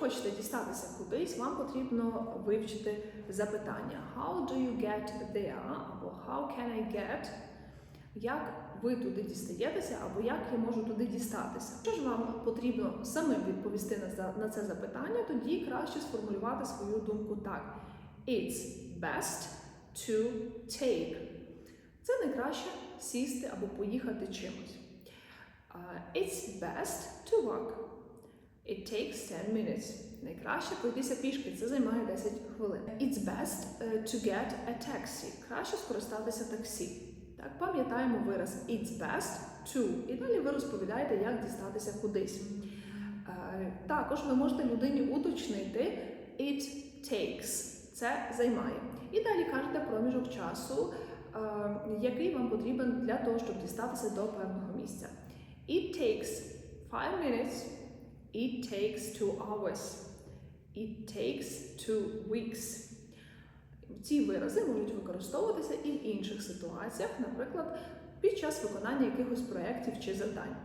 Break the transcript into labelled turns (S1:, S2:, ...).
S1: Хочете дістатися кудись, вам потрібно вивчити запитання How do you get there? або How can I get? Як ви туди дістаєтеся, або як я можу туди дістатися? Якщо ж вам потрібно самим відповісти на, це запитання, тоді краще сформулювати свою думку так: It's best to take. Це найкраще сісти або поїхати чимось. It's best to walk. It takes 10 minutes. Найкраще пройтися пішки, це займає 10 хвилин. It's best uh, to get a taxi. Краще скористатися таксі. Так, пам'ятаємо вираз it's best to. І далі ви розповідаєте, як дістатися кудись. Е, також ви можете людині уточнити it takes. Це займає. І далі кажете проміжок часу, е, який вам потрібен для того, щоб дістатися до певного місця. It takes 5 minutes. It takes two hours. It takes two weeks. Ці вирази можуть використовуватися і в інших ситуаціях, наприклад, під час виконання якихось проєктів чи завдань.